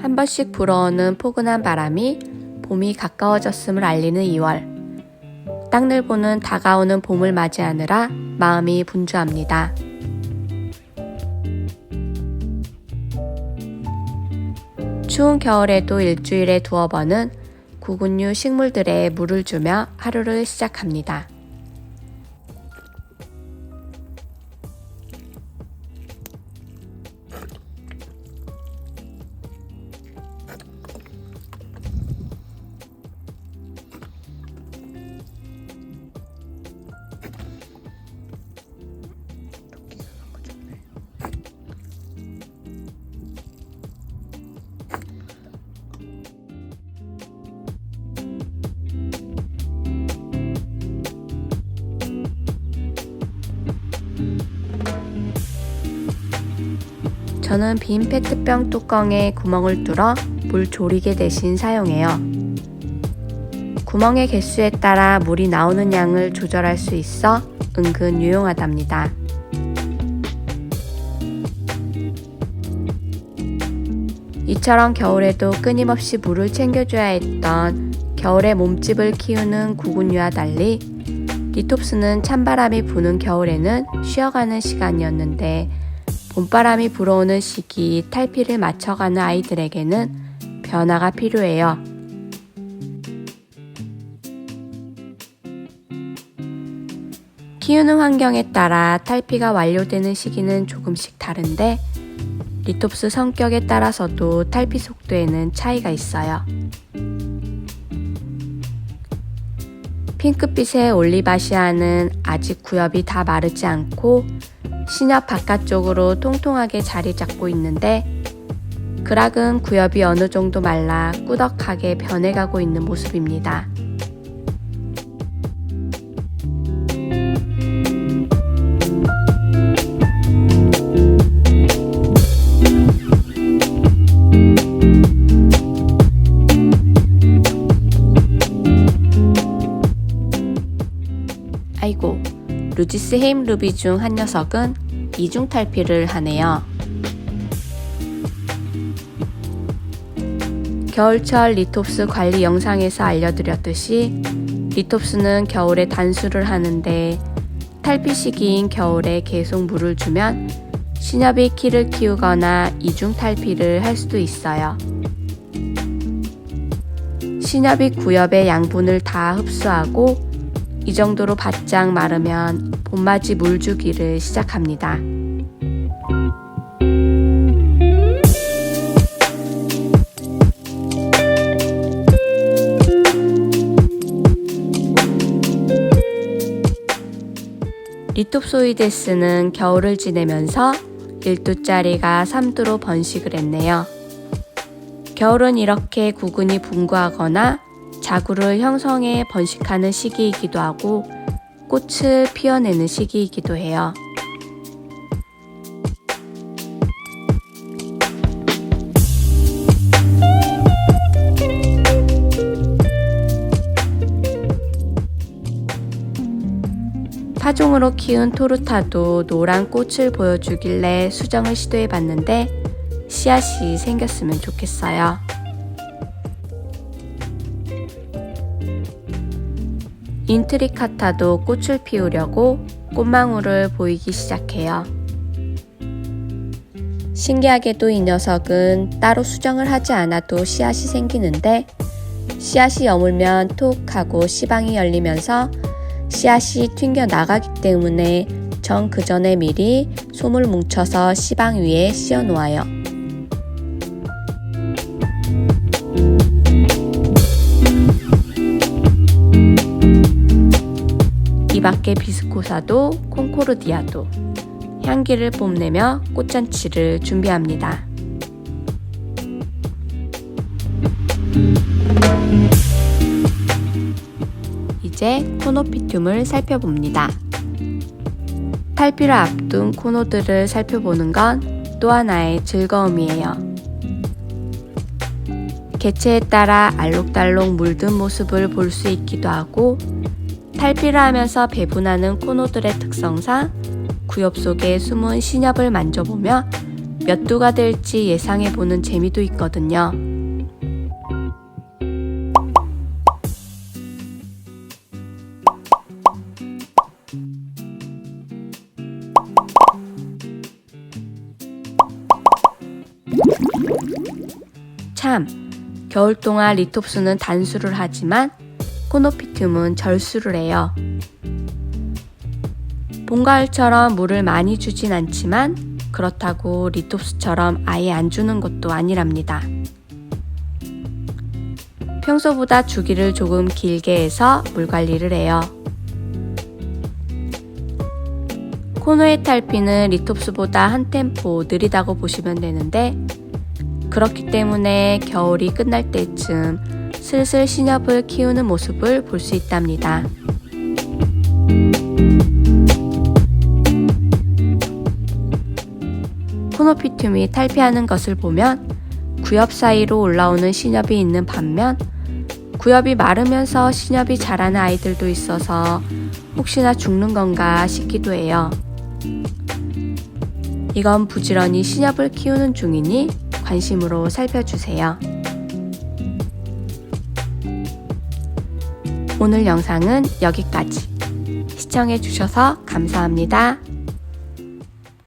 한 번씩 불어오는 포근한 바람이 봄이 가까워졌음을 알리는 2월. 땅늘보는 다가오는 봄을 맞이하느라 마음이 분주합니다. 추운 겨울에도 일주일에 두어 번은 구근류 식물들에 물을 주며 하루를 시작합니다. 저는 빈 페트병 뚜껑에 구멍을 뚫어 물 조리개 대신 사용해요. 구멍의 개수에 따라 물이 나오는 양을 조절할 수 있어 은근 유용하답니다. 이처럼 겨울에도 끊임없이 물을 챙겨줘야 했던 겨울에 몸집을 키우는 구근류와 달리 리톱스는 찬바람이 부는 겨울에는 쉬어가는 시간이었는데 봄바람이 불어오는 시기 탈피를 맞춰가는 아이들에게는 변화가 필요해요. 키우는 환경에 따라 탈피가 완료되는 시기는 조금씩 다른데 리톱스 성격에 따라서도 탈피 속도에는 차이가 있어요. 핑크빛의 올리바시아는 아직 구엽이 다 마르지 않고 신엽 바깥쪽으로 통통하게 자리 잡고 있는데 그락은 구엽이 어느 정도 말라 꾸덕하게 변해가고 있는 모습입니다. 아이고, 루지스 헤임 루비 중 한 녀석은 이중 탈피를 하네요. 겨울철 리톱스 관리 영상에서 알려드렸듯이 리톱스는 겨울에 단수를 하는데 탈피 시기인 겨울에 계속 물을 주면 신엽이 키를 키우거나 이중 탈피를 할 수도 있어요. 신엽이 구엽의 양분을 다 흡수하고 이 정도로 바짝 마르면 봄맞이 물 주기를 시작합니다. 리톱소이데스는 겨울을 지내면서 1두짜리가 3두로 번식을 했네요. 겨울은 이렇게 구근이 분구하거나 자구를 형성해 번식하는 시기이기도 하고 꽃을 피워내는 시기이기도 해요. 파종으로 키운 토르타도 노란 꽃을 보여주길래 수정을 시도해 봤는데 씨앗이 생겼으면 좋겠어요. 인트리카타도 꽃을 피우려고 꽃망울을 보이기 시작해요. 신기하게도 이 녀석은 따로 수정을 하지 않아도 씨앗이 생기는데 씨앗이 여물면 톡 하고 씨방이 열리면서 씨앗이 튕겨 나가기 때문에 전 그 전에 미리 솜을 뭉쳐서 씨방 위에 씌워 놓아요. 밖에 비스코사도 콩코르디아도 향기를 뽐내며 꽃잔치를 준비합니다. 이제 코노피툼을 살펴봅니다. 탈피를 앞둔 코노들을 살펴보는 건 또 하나의 즐거움이에요. 개체에 따라 알록달록 물든 모습을 볼 수 있기도 하고 탈피를 하면서 배분하는 코노들의 특성상 구엽 속에 숨은 신엽을 만져보며 몇 두가 될지 예상해보는 재미도 있거든요. 참, 겨울 동안 리톱스는 단수를 하지만 코노피툼은 절수를 해요. 봄가을처럼 물을 많이 주진 않지만 그렇다고 리톱스처럼 아예 안 주는 것도 아니랍니다. 평소보다 주기를 조금 길게 해서 물 관리를 해요. 코노의 탈피는 리톱스보다 한 템포 느리다고 보시면 되는데 그렇기 때문에 겨울이 끝날 때쯤 슬슬 신엽을 키우는 모습을 볼 수 있답니다. 코노피툼이 탈피하는 것을 보면 구엽 사이로 올라오는 신엽이 있는 반면 구엽이 마르면서 신엽이 자라는 아이들도 있어서 혹시나 죽는 건가 싶기도 해요. 이건 부지런히 신엽을 키우는 중이니 관심으로 살펴주세요. 오늘 영상은 여기까지. 시청해주셔서 감사합니다.